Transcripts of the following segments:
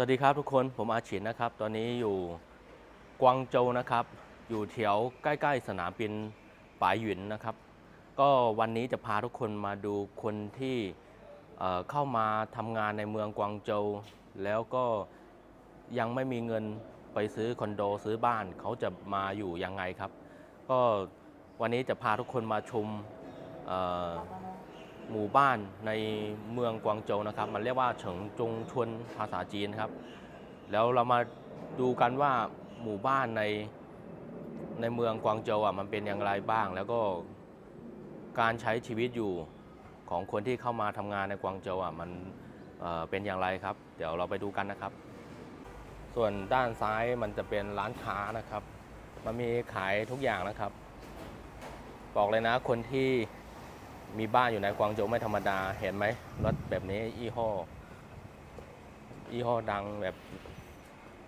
สวัสดีครับทุกคนผมอาชินนะครับ ตอนนี้อยู่กวางโจวนะครับ อยู่แถวใกล้ ๆ สนามบินปายหยุนนะครับ ก็วันนี้จะพาทุกคนมาดูคนที่เเข้ามาทำงานในเมืองกวางโจวแล้วก็ยังไม่มีเงินไปซื้อคอนโดซื้อบ้านเขาจะมาอยู่ยังไงครับ ก็วันนี้จะพาทุกคนมาชมเอ่อ หมู่บ้านในเมืองกวางโจวนะครับ มันเรียกว่าเฉิงจงชวนภาษาจีนครับ แล้วเรามาดูกันว่าหมู่บ้านในในเมืองกวางโจวอะมันเป็นอย่างไรบ้าง แล้วก็การใช้ชีวิตอยู่ของคนที่เข้ามาทำงานในกวางโจวอะมันเอ่อเป็นอย่างไรครับ เดี๋ยวเราไปดูกันนะครับ ส่วนด้านซ้ายมันจะเป็นร้านค้านะครับ มันมีขายทุกอย่างนะครับ บอกเลยนะคนที่ มีบ้านอยู่ในกวางโจวไม่ธรรมดาเห็นไหมรถแบบนี้ยี่ห้อยี่ห้อดังแบบ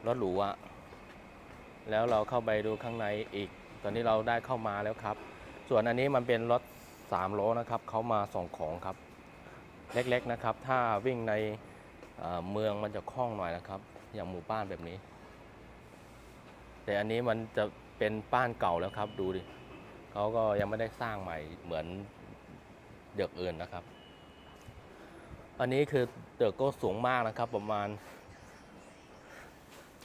รถหรูอะแล้วเราเข้าไปดูข้างในอีก ตอนนี้เราได้เข้ามาแล้วครับ ส่วนอันนี้มันเป็นรถสามล้อนะครับเขามาส่งของครับ เล็กๆนะครับ ถ้าวิ่งในเมืองมันจะคล่องหน่อยนะครับ อย่างหมู่บ้านแบบนี้ แต่อันนี้มันจะเป็นบ้านเก่าแล้วครับ ดูดิเขาก็ยังไม่ได้สร้างใหม่เหมือน เดือกอื่นนะครับ อันนี้คือตึกก็สูงมากนะครับ ประมาณ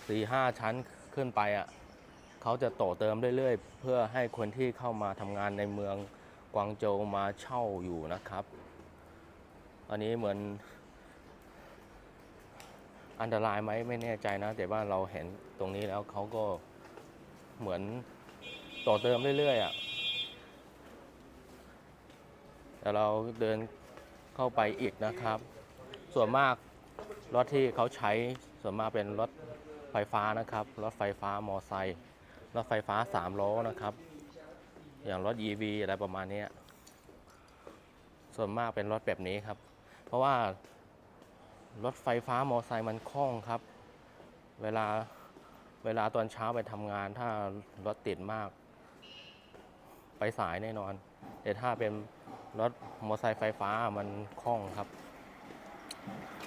4ีห้าชั้นขึ้นไปอะ่ะเขาจะต่อเติมเรื่อยๆ เพื่อให้คนที่เข้ามาทำงานในเมืองกวางโจวมาเช่าอยู่นะครับ อันนี้เหมือนอันตรายไหมไม่แน่ใจนะ แต่ว่าเราเห็นตรงนี้แล้วเขาก็เหมือนต่อเติมเรื่อยๆอะ ดี๋ยวเราเดินเข้าไปอีกนะครับ ส่วนมากรถที่เขาใช้ส่วนมากเป็นรถไฟฟ้านะครับรถไฟฟ้ามอไซค์รถไฟฟ้าสามล้อนะครับ อย่างรถ EV อะไรประมาณนี้ส่วนมากเป็นรถแบบนี้ครับ เพราะว่ารถไฟฟ้ามอไซค์มันคล่องครับ เวลาเวลาตอนเช้าไปทำงานถ้ารถติดมาก ไปสายแน่นอน แต่ถ้าเป็น รถมอเตอร์ไซค์ไฟฟ้ามันคล่องครับ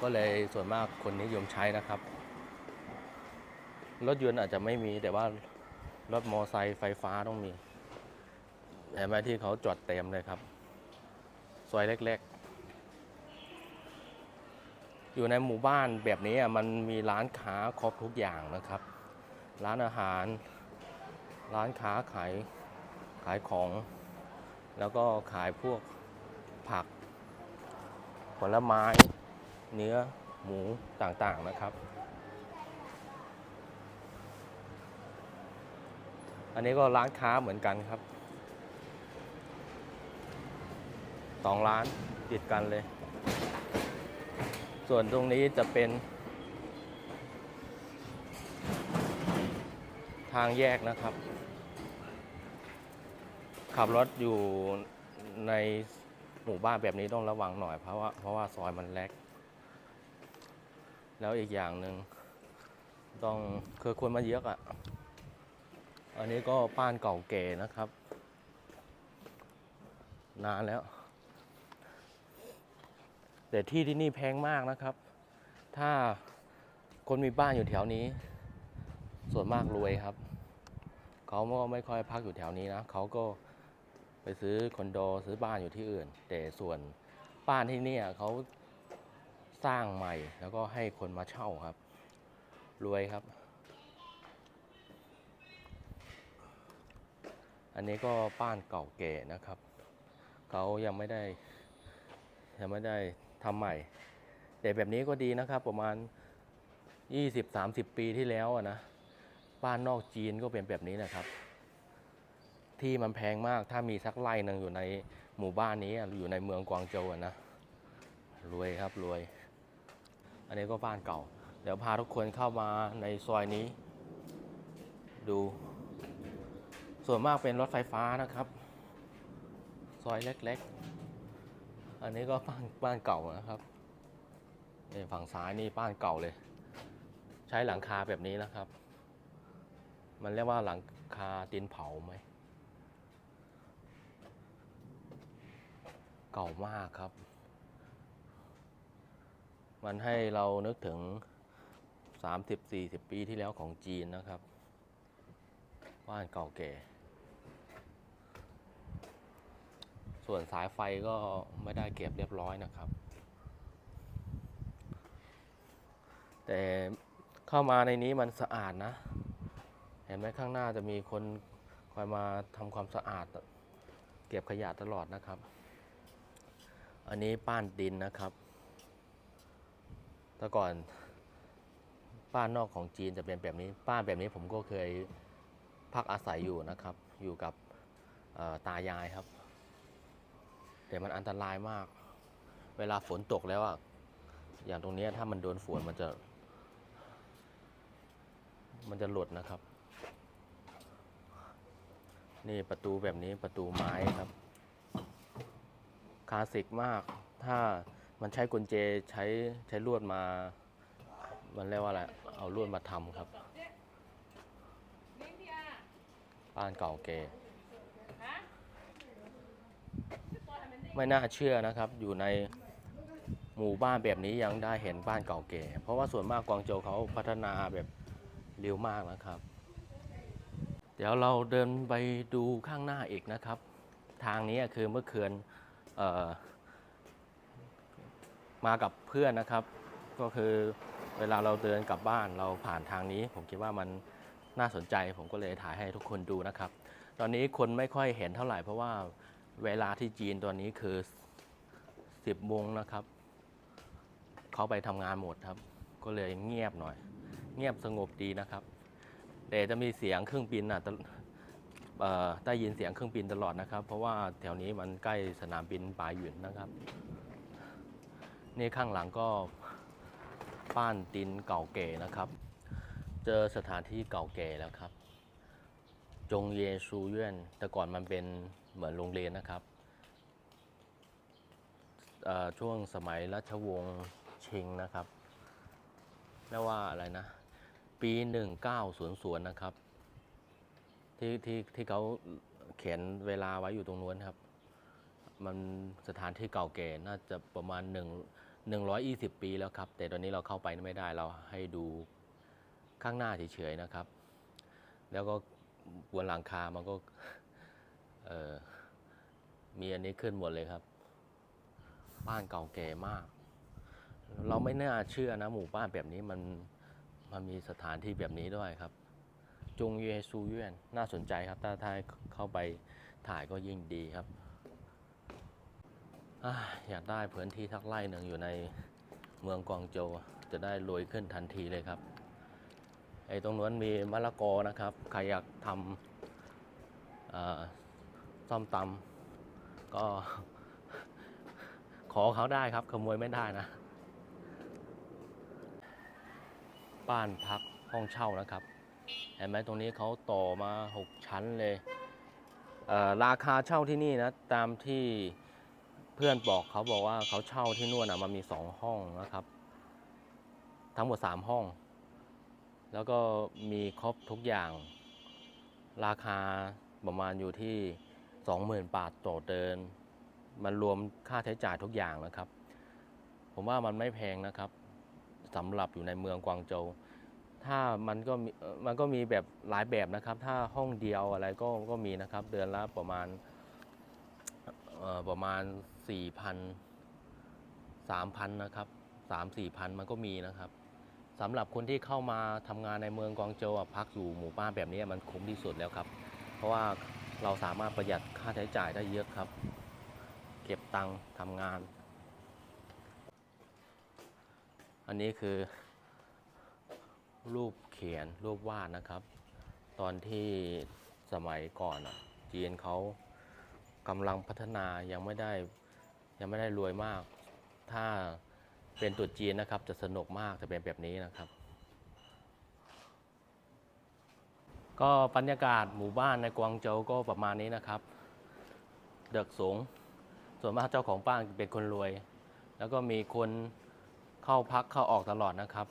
ก็เลยส่วนมากคนนิยมใช้นะครับ รถยนต์อาจจะไม่มีแต่ว่ารถมอเตอร์ไซค์ไฟฟ้าต้องมีเห็นไหมที่เขาจอดเต็มเลยครับซอยเล็กๆ อยู่ในหมู่บ้านแบบนี้มันมีร้านค้าครบทุกอย่างนะครับ ร้านอาหาร ร้านค้าขายขายของ แล้วก็ขายพวก ผัก ผลไม้ เนื้อหมูต่างๆนะครับ อันนี้ก็ร้านค้าเหมือนกันครับสองร้านติดกันเลย ส่วนตรงนี้จะเป็น ทางแยกนะครับ ขับรถอยู่ใน หมู่บ้านแบบนี้ต้องระวังหน่อยเพราะว่าเพราะว่าซอยมันเล็กแล้วอีกอย่างหนึ่งต้องคือคนมาเยอะอะ่ะ อันนี้ก็ป้านเก่าแก่นะครับ นานแล้ว แต่ที่ที่นี่แพงมากนะครับ ถ้าคนมีบ้านอยู่แถวนี้ ส่วนมากรวยครับ เขาก็ไม่ค่อยพักอยู่แถวนี้นะ เขาก็ ซื้อคอนโดซื้อบ้านอยู่ที่อื่น แต่ส่วนบ้านที่นี่เขาสร้างใหม่แล้วก็ให้คนมาเช่าครับ รวยครับ อันนี้ก็บ้านเก่าแก่นะครับเขายังไม่ได้ยังไม่ได้ทำใหม่ แต่แบบนี้ก็ดีนะครับ ประมาณ 20-30 ปีที่แล้วนะบ้านนอกจีนก็เป็นแบบนี้นะครับ ที่มันแพงมากถ้ามีสักไร่หนึ่งอยู่ในหมู่บ้านนี้อยู่ในเมืองกวางโจวนะรวยครับรวย อันนี้ก็บ้านเก่า เดี๋ยวพาทุกคนเข้ามาในซอยนี้ ดู ส่วนมากเป็นรถไฟฟ้านะครับ ซอยเล็กๆ อันนี้ก็บ้านบ้านเก่านะครับนี่ฝั่งซ้ายนี่บ้านเก่าเลย ใช้หลังคาแบบนี้นะครับ มันเรียกว่าหลังคาดินเผาไหม เก่ามากครับ มันให้เรานึกถึง 30-40 ปีที่แล้วของจีนนะครับ บ้านเก่าแก่ ส่วนสายไฟก็ไม่ได้เก็บเรียบร้อยนะครับ แต่เข้ามาในนี้มันสะอาดนะ เห็นไหมข้างหน้าจะมีคนคอยมาทำความสะอาด เก็บขยะตลอดนะครับ อันนี้ป้านดินนะครับ แต่ก่อนป้านนอกของจีนจะเป็นแบบนี้ ป้านแบบนี้ผมก็เคยพักอาศัยอยู่นะครับ อยู่กับตายายครับ แต่มันอันตรายมาก เวลาฝนตกแล้วอะอย่างตรงนี้ถ้ามันโดนฝนมันจะ มันจะหลุดนะครับ นี่ประตูแบบนี้ประตูไม้ครับ คลาสสิกมาก ถ้ามันใช้กุญแจใช้ใช้ลวดมา มันเรียกว่าอะไร เอาลวดมาทำครับบ้านเก่าแก่ไม่น่าเชื่อนะครับ อยู่ในหมู่บ้านแบบนี้ยังได้เห็นบ้านเก่าแก่เพราะว่าส่วนมากกวางโจวเขาพัฒนาแบบเร็วมากนะครับ เดี๋ยวเราเดินไปดูข้างหน้าอีกนะครับ ทางนี้คือเมื่อคืน มากับเพื่อนนะครับ ก็คือเวลาเราเดินกลับบ้านเราผ่านทางนี้ ผมคิดว่ามันน่าสนใจ ผมก็เลยถ่ายให้ทุกคนดูนะครับ ตอนนี้คนไม่ค่อยเห็นเท่าไหร่เพราะว่าเวลาที่จีนตอนนี้คือ 10โมงนะครับ เขาไปทำงานหมดครับ ก็เลยเงียบหน่อย เงียบสงบดีนะครับ แต่จะมีเสียงเครื่องบินอะตลเอ่อ ได้ยินเสียงเครื่องบินตลอดนะครับ เพราะว่าแถวนี้มันใกล้สนามบินปาหยุนนะครับ นี่ข้างหลังก็ป้านตินเก่าแก่นะครับ เจอสถานที่เก่าแก่แล้วครับ จงเยซูเย่นแต่ก่อนมันเป็นเหมือนโรงเรียนนะครับช่วงสมัยรัชวงศ์ชิงนะครับเรียกว่าอะไรนะ ปี 1900 นะครับ ที่ที่ที่เขาเขียนเวลาไว้อยู่ตรงนู้นครับ มันสถานที่เก่าแก่น่าจะประมาณ1 120ปีแล้วครับ แต่ตอนนี้เราเข้าไปไม่ได้เราให้ดูข้างหน้าเฉยๆนะครับ แล้วก็บนหลังคา มันก็เออมีอันนี้ขึ้นหมดเลยครับ บ้านเก่าแก่มาก เราไม่น่าเชื่อนะหมู่บ้านแบบนี้มันมันมีสถานที่แบบนี้ด้วยครับ จงเยซูเยนน่าสนใจครับถ้าถ้าเข้าไปถ่ายก็ยิ่งดีครับออยากได้พื้นที่ทักไร่หนึ่งอยู่ในเมืองกวางโจวจะได้รวยขึ้นทันทีเลยครับไอ้ตรงนู้นมีมะละกอนะครับใครอยากทำซ่อมตำก็ขอเขาได้ครับขโมยไม่ได้นะ บ้านพักห้องเช่านะครับ เห็นไหมตรงนี้เขาต่อมา 6 ชั้นเลยเราคาเช่าที่นี่นะ ตามที่เพื่อนบอกเขาบอกว่าเขาเช่าที่นู่นนะมันมี 2 ห้องนะครับ ทั้งหมด 3 ห้อง แล้วก็มีครบทุกอย่าง ราคาประมาณอยู่ที่ 20,000 บาทต่อเดือนมันรวมค่าใช้จ่ายทุกอย่างนะครับ ผมว่ามันไม่แพงนะครับสำหรับอยู่ในเมืองกวางโจว ถ้ามันก็มีมันก็มีแบบหลายแบบนะครับ ถ้าห้องเดียวอะไรก็ก็มีนะครับ เดือนละประมาณประมาณ4,000 3,000นนะครับ3 4,000มันก็มีนะครับสำหรับคนที่เข้ามาทำงานในเมืองกวางโจวพักอยู่หมู่บ้านแบบนี้มันคุ้มที่สุดแล้วครับ เพราะว่าเราสามารถประหยัดค่าใช้จ่ายได้เยอะครับ เก็บตังค์ทำงาน อันนี้คือ รูปเขียนรูปวาดนะครับ ตอนที่สมัยก่อนจีนเขากำลังพัฒนายังไม่ได้ยังไม่ได้รวยมาก ถ้าเป็นตัวจีนนะครับ จะสนุกมากจะเป็นแบบนี้นะครับ ก็บรรยากาศหมู่บ้านในกวางโจวก็ประมาณนี้นะครับเดือกสูง ส่วนมากเจ้าของบ้านเป็นคนรวย แล้วก็มีคนเข้าพักเข้าออกตลอดนะครับ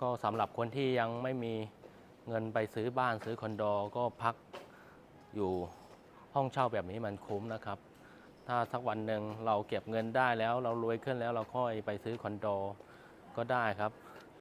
ก็สำหรับคนที่ยังไม่มีเงินไปซื้อบ้านซื้อคอนโดก็พักอยู่ห้องเช่าแบบนี้มันคุ้มนะครับ ถ้าสักวันหนึ่งเราเก็บเงินได้แล้วเรารวยขึ้นแล้วเราค่อยไปซื้อคอนโดก็ได้ครับ